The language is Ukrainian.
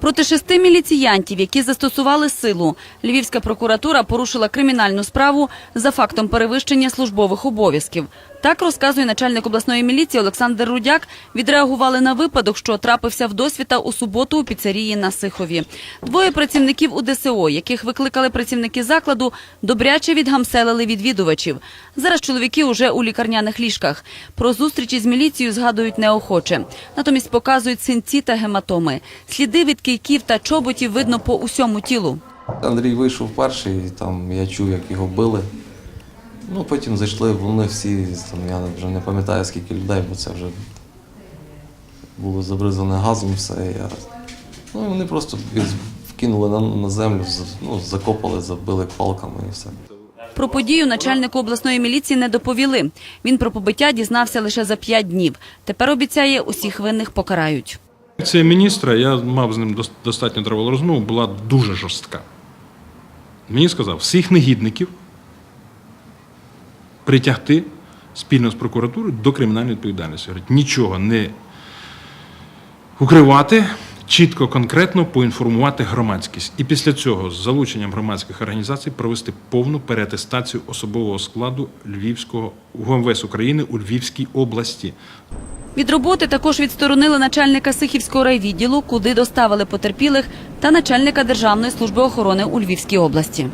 Проти шести міліціянтів, які застосували силу, Львівська прокуратура порушила кримінальну справу за фактом перевищення службових обов'язків. Так розказує начальник обласної міліції Олександр Рудяк. Відреагували на випадок, що трапився в досвіта у суботу у піцерії на Сихові. Двоє працівників УДСО, яких викликали працівники закладу, добряче відгамселили відвідувачів. Зараз чоловіки уже у лікарняних ліжках. Про зустрічі з міліцією згадують неохоче. Натомість показують синці та гематоми. Сліди від кийків та чоботів видно по усьому тілу. Андрій вийшов перший, там я чув, як його били. Ну, потім зайшли, вони всі, там, я вже не пам'ятаю, скільки людей, бо це вже було забризане газом все. Я... Ну, вони просто вкинули на, на землю, ну, закопали, забили палками і все. Про подію начальнику обласної міліції не доповіли. Він про побиття дізнався лише за п'ять днів. Тепер обіцяє, усіх винних покарають. Це міністра, я мав з ним дос- достатньо тривалу розмову, була дуже жорстка. Мені сказав, всіх негідників притягти спільно з прокуратурою до кримінальної відповідальності. Говорить, нічого не укривати, чітко, конкретно поінформувати громадськість. І після цього з залученням громадських організацій провести повну переатестацію особового складу Львівського УМВС України у Львівській області. Від роботи також відсторонили начальника Сихівського райвідділу, куди доставили потерпілих, та начальника Державної служби охорони у Львівській області.